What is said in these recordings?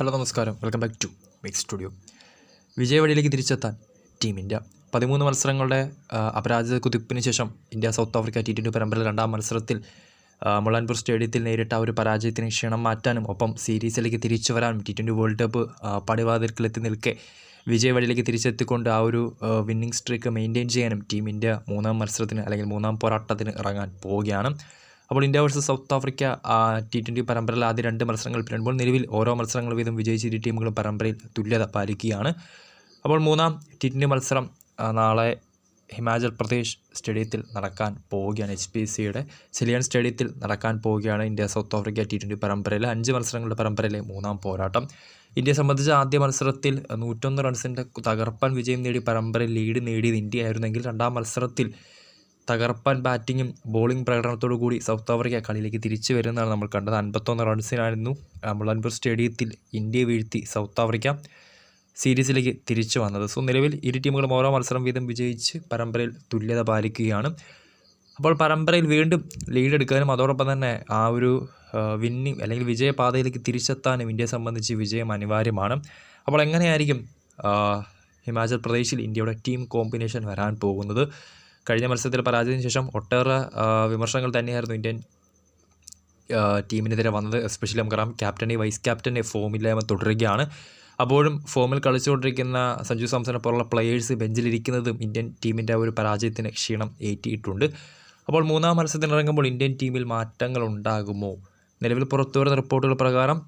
Hello നമസ്കാരം. Welcome back to mix studio വിജയവഴിയിലേക്ക് തിരിച്ചെത്താൻ team India പതിമൂന്ന് മത്സരങ്ങളുടെ അപരാജിത കുതിപ്പിന് ശേഷം India South Africa T twenty പരമ്പരയിൽ രണ്ടാം മത്സരത്തിൽ മുളാൻപൂർ സ്റ്റേഡിയത്തിൽ നേരിട്ട ഒരു പരാജയത്തിന് ക്ഷീണം മാറ്റാനും ഒപ്പം സീരീസിലേക്ക് തിരിച്ചു വരാനും ടി ട്വന്റി വേൾഡ് കപ്പ് പടിവാതിൽക്കിലെത്തി നിൽക്കെ വിജയവഴിയിലേക്ക് തിരിച്ചെത്തിക്കൊണ്ട് ആ ഒരു വിന്നിംഗ് സ്ട്രീക്ക് മെയിന്റെയിൻ ചെയ്യാനും ടീം ഇന്ത്യ മൂന്നാം മത്സരത്തിന് അല്ലെങ്കിൽ മൂന്നാം പോരാട്ടത്തിന് ഇറങ്ങാൻ പോവുകയാണ്. അപ്പോൾ India versus South Africa T twenty പരമ്പരയിൽ ആദ്യ രണ്ട് മത്സരങ്ങൾ പിന്നിടുമ്പോൾ നിലവിൽ ഓരോ മത്സരങ്ങൾ വീതം വിജയിച്ച ഇരു ടീമുകളും പരമ്പരയിൽ തുല്യത പാലിക്കുകയാണ്. അപ്പോൾ മൂന്നാം ടി ട്വന്റി മത്സരം നാളെ ഹിമാചൽ പ്രദേശ് സ്റ്റേഡിയത്തിൽ നടക്കാൻ പോവുകയാണ്. എച്ച് പി സിയുടെ സിലിയൻ സ്റ്റേഡിയത്തിൽ നടക്കാൻ പോവുകയാണ് India South Africa T twenty പരമ്പരയിലെ അഞ്ച് മത്സരങ്ങളുടെ പരമ്പരയിലെ മൂന്നാം പോരാട്ടം. ഇന്ത്യയെ സംബന്ധിച്ച് ആദ്യ മത്സരത്തിൽ നൂറ്റൊന്ന് റൺസിന്റെ തകർപ്പൻ വിജയം നേടി പരമ്പരയിൽ ലീഡ് നേടിയത് ഇന്ത്യയായിരുന്നെങ്കിൽ രണ്ടാം മത്സരത്തിൽ തകർപ്പൻ ബാറ്റിങ്ങും ബോളിംഗ് പ്രകടനത്തോടു കൂടി സൗത്ത് ആഫ്രിക്ക കളിയിലേക്ക് തിരിച്ചു വരുന്നതാണ് നമ്മൾ കണ്ടത്. അൻപത്തൊന്ന് റൺസിനായിരുന്നു അമ്പലൻപൂർ സ്റ്റേഡിയത്തിൽ ഇന്ത്യയെ വീഴ്ത്തി സൗത്ത് ആഫ്രിക്ക സീരീസിലേക്ക് തിരിച്ചു വന്നത്. സോ നിലവിൽ ഇരു ടീമുകളും ഓരോ മത്സരം വീതം വിജയിച്ച് പരമ്പരയിൽ തുല്യത പാലിക്കുകയാണ്. അപ്പോൾ പരമ്പരയിൽ വീണ്ടും ലീഡ് എടുക്കാനും അതോടൊപ്പം തന്നെ ആ ഒരു വിന്നിങ് അല്ലെങ്കിൽ വിജയപാതയിലേക്ക് തിരിച്ചെത്താനും ഇന്ത്യയെ സംബന്ധിച്ച് വിജയം അനിവാര്യമാണ്. അപ്പോൾ എങ്ങനെയായിരിക്കും ഹിമാചൽ പ്രദേശിൽ ഇന്ത്യയുടെ ടീം കോമ്പിനേഷൻ വരാൻ പോകുന്നത്? കഴിഞ്ഞ മത്സരത്തിൽ പരാജയത്തിന് ശേഷം ഒട്ടേറെ വിമർശനങ്ങൾ തന്നെയായിരുന്നു ഇന്ത്യൻ ടീമിനെതിരെ വന്നത്. എസ്പെഷ്യലി നമുക്കറിയാം ക്യാപ്റ്റനെ വൈസ് ക്യാപ്റ്റനെ ഫോമില്ലായ്മ തുടരുകയാണ്. അപ്പോഴും ഫോമിൽ കളിച്ചുകൊണ്ടിരിക്കുന്ന സഞ്ജു സാംസനെ പോലുള്ള പ്ലെയേഴ്സ് ബെഞ്ചിലിരിക്കുന്നതും ഇന്ത്യൻ ടീമിന്റെ ഒരു പരാജയത്തിന് ക്ഷീണം ഏറ്റിയിട്ടുണ്ട്. അപ്പോൾ മൂന്നാം മത്സരത്തിന് ഇറങ്ങുമ്പോൾ ഇന്ത്യൻ ടീമിൽ മാറ്റങ്ങൾ ഉണ്ടാകുമോ? നിലവിൽ പുറത്തുവരുന്ന റിപ്പോർട്ടുകൾ പ്രകാരം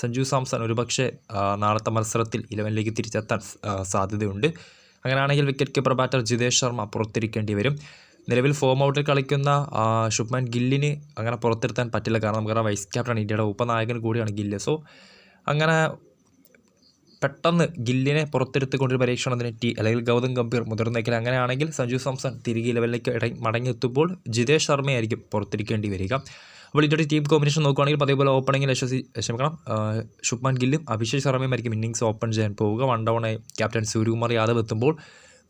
സഞ്ജു സാംസൺ ഒരുപക്ഷെ നാളത്തെ മത്സരത്തിൽ ഇലവനിലേക്ക് തിരിച്ചെത്താൻ സാധ്യതയുണ്ട്. അങ്ങനെയാണെങ്കിൽ wicket keeper batter Jitesh Sharma പുറത്തിരിക്കേണ്ടി വരും. നിലവിൽ ഫോം ഔട്ടിൽ കളിക്കുന്ന ശുഭ്മാൻ ഗില്ലിന് അങ്ങനെ പുറത്തിരുത്താൻ പറ്റില്ല. കാരണം നമുക്ക് വൈസ് ക്യാപ്റ്റൻ ഇന്ത്യയുടെ ഉപനായകൻ കൂടിയാണ് ഗില്ല്. സോ അങ്ങനെ പെട്ടെന്ന് ഗില്ലിനെ പുറത്തെടുത്തുകൊണ്ടൊരു പരീക്ഷണത്തിന് ടി അല്ലെങ്കിൽ ഗൗതം ഗംഭീർ മുതിർന്നേക്കിൽ. അങ്ങനെയാണെങ്കിൽ സഞ്ജു സാംസൺ തിരികെ ലെവലിലേക്ക് മടങ്ങിയെത്തുമ്പോൾ ജിതേഷ് ശർമ്മയായിരിക്കും പുറത്തിരിക്കേണ്ടി വരിക. അപ്പോൾ ഇതിന്റെ ടീം കോമ്പിനേഷൻ നോക്കുകയാണെങ്കിൽ അതേപോലെ ഓപ്പണിങ്ങിൽ യശസ്വി ക്ഷമിക്കണം ശുഭ്മാൻ ഗില്ലും അഭിഷേക് ശർമ്മയുമായിരിക്കും ഇന്നിങ്സ് ഓപ്പൺ ചെയ്യാൻ പോവുക. വൺ ഡൗണായി ക്യാപ്റ്റൻ സൂര്യകുമാർ യാദവ് എത്തുമ്പോൾ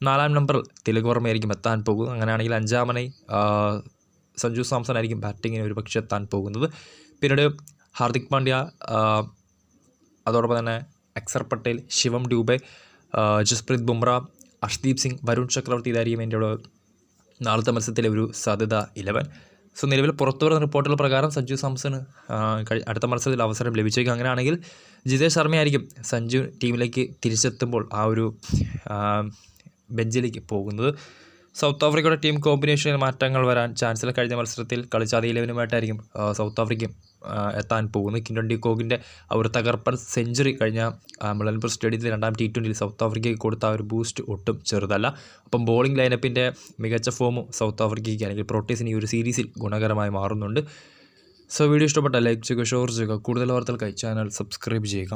നാലാം നമ്പറിൽ തിലക് വർമ്മയായിരിക്കും എത്താൻ പോകുന്നത് അങ്ങനെയാണെങ്കിൽ അഞ്ചാമനായി സഞ്ജു സാംസൺ ആയിരിക്കും ബാറ്റിങ്ങിന് ഒരു പക്ഷേ എത്താൻ പോകുന്നത്. പിന്നീട് ഹാർദിക് പാണ്ഡ്യ അതോടൊപ്പം തന്നെ അക്സർ പട്ടേൽ ശിവം ഡ്യൂബെ ജസ്പ്രീത് ബുംറ അർഷ്ദീപ് സിംഗ് വരുൺ ചക്രവർത്തി ഇതായിരിക്കും എന്റെ നാളത്തെ മത്സരത്തിലെ ഒരു സാധ്യത ഇലവൻ സോ നിലവിൽ പുറത്തു വരുന്ന റിപ്പോർട്ടുകൾ പ്രകാരം സഞ്ജു സാംസന് അടുത്ത മത്സരത്തിൽ അവസരം ലഭിച്ചേക്കും. അങ്ങനെയാണെങ്കിൽ ജിതേഷ് ശർമ്മയായിരിക്കും സഞ്ജു ടീമിലേക്ക് തിരിച്ചെത്തുമ്പോൾ ആ ഒരു ബെഞ്ചിലേക്ക് പോകുന്നത്. സൗത്ത് ആഫ്രിക്കയുടെ ടീം കോമ്പിനേഷനിൽ മാറ്റങ്ങൾ വരാൻ ചാൻസലർ കഴിഞ്ഞ മത്സരത്തിൽ കളിച്ച അതേ ഇലവനുമായിട്ടായിരിക്കും സൗത്ത് ആഫ്രിക്കയും എത്താൻ പോകുന്നത്. കിൻ ഡി കോഗിന്റെ ഒരു തകർപ്പൻ സെഞ്ചുറി കഴിഞ്ഞ മുളൻപൂർ സ്റ്റേഡിയത്തിൽ രണ്ടാം ടി ട്വന്റിയിൽ സൗത്ത് ആഫ്രിക്കയ്ക്ക് കൊടുത്ത ഒരു ബൂസ്റ്റ് ഒട്ടും ചെറുതല്ല. അപ്പം ബോളിംഗ് ലൈനപ്പിന്റെ മികച്ച ഫോമും സൗത്ത് ആഫ്രിക്കയ്ക്ക് അല്ലെങ്കിൽ പ്രോട്ടീസിന് ഈ ഒരു സീരീസിൽ ഗുണകരമായി മാറുന്നുണ്ട്. സോ വീഡിയോ ഇഷ്ടപ്പെട്ട ലൈക്ക് ചെയ്യുക ഷെയർ ചെയ്യുക. കൂടുതൽ വാർത്തകൾക്കായി ചാനൽ സബ്സ്ക്രൈബ് ചെയ്യുക.